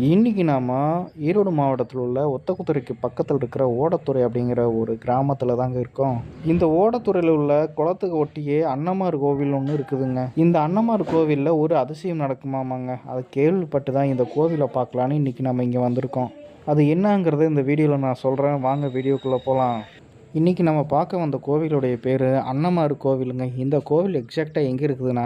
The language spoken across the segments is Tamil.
இன்றைக்கி நாம் ஈரோடு மாவட்டத்தில் உள்ள ஒத்தக்குத்துறைக்கு பக்கத்தில் இருக்கிற ஓடத்துறை அப்படிங்கிற ஒரு கிராமத்தில் தாங்க இருக்கோம். இந்த ஓடத்துறையில் உள்ள குளத்துக்கு ஒட்டியே அன்னமார் கோவில் ஒன்று இருக்குதுங்க. இந்த அன்னமார் கோவிலில் ஒரு அதிசயம் நடக்குமாமாங்க. அதை கேள்விப்பட்டு தான் இந்த கோவிலை பார்க்கலான்னு இன்றைக்கி நம்ம இங்கே வந்திருக்கோம். அது என்னங்கிறத இந்த வீடியோவில் நான் சொல்கிறேன் வாங்க வீடியோக்குள்ளே போகலாம் இன்றைக்கி நம்ம பார்க்க வந்த கோவிலுடைய பேர் அன்னமாறு கோவிலுங்க. இந்த கோவில் எக்ஸாக்டாக எங்கே இருக்குதுன்னா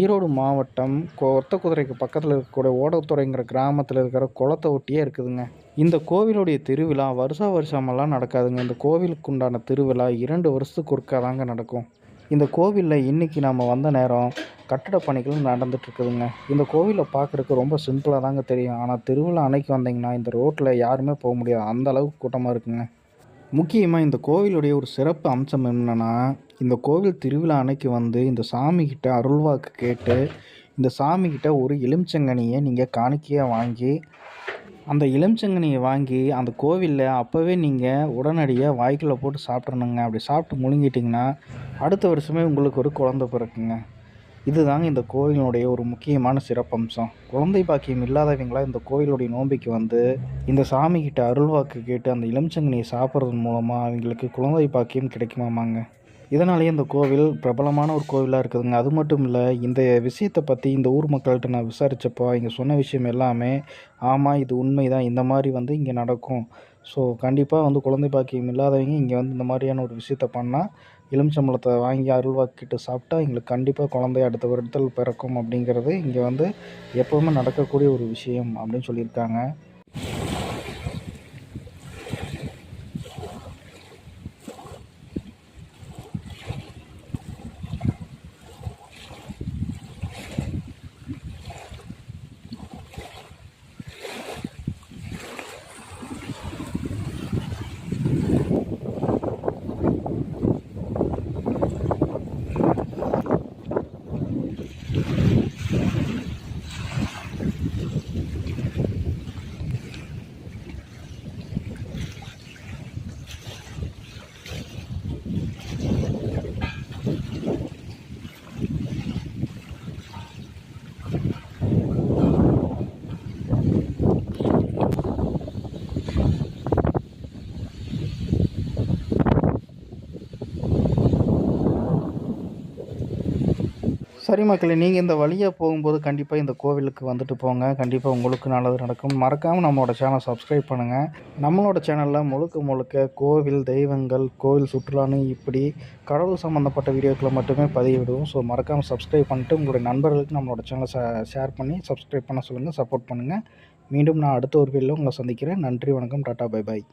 ஈரோடு மாவட்டம் கொத்த குதிரைக்கு பக்கத்தில் இருக்கக்கூடிய ஓடத்துறைங்கிற கிராமத்தில் இருக்கிற குளத்தை ஒட்டியே இருக்குதுங்க. இந்த கோவிலுடைய திருவிழா வருஷா வருஷமெல்லாம் நடக்காதுங்க. இந்த கோவிலுக்கு உண்டான திருவிழா இரண்டு வருஷத்துக்கு ஒருக்கா தாங்க நடக்கும். இந்த கோவிலில் இன்றைக்கி நம்ம வந்த நேரம் கட்டட பணிகள் நடந்துகிட்ருக்குதுங்க இந்த கோவிலை பார்க்குறதுக்கு ரொம்ப சிம்பிளாக தாங்க தெரியும். ஆனால் திருவிழா அன்னைக்கு வந்தீங்கன்னா இந்த ரோட்டில் யாருமே போக முடியாது. அந்த அளவுக்கு கூட்டமாக இருக்குங்க. முக்கியமாக இந்த கோவிலுடைய ஒரு சிறப்பு அம்சம் என்னென்னா இந்த கோவில் திருவிழா அன்னைக்கு வந்து இந்த சாமிக்கிட்ட அருள்வாக்கு கேட்டு இந்த சாமிக்கிட்ட ஒரு எலுமிச்சங்கனியை நீங்கள் காணிக்கையாக வாங்கி அந்த எலுமிச்சங்கனியை வாங்கி அந்த கோவிலில் அப்போவே நீங்கள் உடனடியாக வாய்க்குள்ளே போட்டு சாப்பிட்றணுங்க அப்படி சாப்பிட்டு முழுங்கிட்டிங்கன்னா அடுத்த வருஷமே உங்களுக்கு ஒரு குழந்த பிறக்குங்க. இதுதாங்க இந்த கோவிலினுடைய ஒரு முக்கியமான சிறப்பம்சம். குழந்தை பாக்கியம் இல்லாதவங்களா இந்த கோவிலுடைய நோம்பிக்கு வந்து இந்த சாமிக்கிட்ட அருள்வாக்கு கேட்டு அந்த இளம்சங்கனியை சாப்பிட்றது மூலமாக அவங்களுக்கு குழந்தை பாக்கியம் கிடைக்குமாமாங்க. இதனாலேயே இந்த கோவில் பிரபலமான ஒரு கோவிலாக இருக்குதுங்க. அது மட்டும் இல்லை இந்த விஷயத்தை பற்றி இந்த ஊர் மக்கள்கிட்ட நான் விசாரித்தப்போ இங்கே சொன்ன விஷயம் எல்லாமே ஆமாம் இது உண்மை தான் இந்த மாதிரி வந்து இங்கே நடக்கும். ஸோ கண்டிப்பாக வந்து குழந்தை பாக்கியம் இல்லாதவங்க இங்கே வந்து இந்த மாதிரியான ஒரு விஷயத்த பண்ணால் எலுமிச்சம்பழத்தை வாங்கி அருள்வாக்கிட்டு சாப்பிட்டா எங்களுக்கு கண்டிப்பாக குழந்தை அடுத்த வருடத்தில் பிறக்கும் அப்படிங்கிறது இங்கே வந்து எப்போவுமே நடக்கக்கூடிய ஒரு விஷயம் அப்படின்னு சொல்லியிருக்காங்க. சரி மக்களே நீங்கள் இந்த வழியாக போகும்போது கண்டிப்பாக இந்த கோவிலுக்கு வந்துட்டு போங்க. கண்டிப்பாக உங்களுக்கு நல்லது நடக்கும். மறக்காமல் நம்மளோட சேனல் சப்ஸ்கிரைப் பண்ணுங்கள் நம்மளோட சேனலில் முழுக்க முழுக்க கோவில் தெய்வங்கள் கோவில் சுற்றுலான்னு இப்படி கடவுள் சம்மந்தப்பட்ட வீடியோக்களை மட்டுமே பதிவிடுவோம். ஸோ மறக்காமல் சப்ஸ்கிரைப் பண்ணிட்டு உங்களுடைய நண்பர்களுக்கு நம்மளோட சேனலை ஷேர் பண்ணி சப்ஸ்கிரைப் பண்ண சொல்லுங்கள் சப்போர்ட் பண்ணுங்கள் மீண்டும் நான் அடுத்த ஒரு வீடியோவில் உங்களை சந்திக்கிறேன். நன்றி வணக்கம் டாட்டா பை பாய்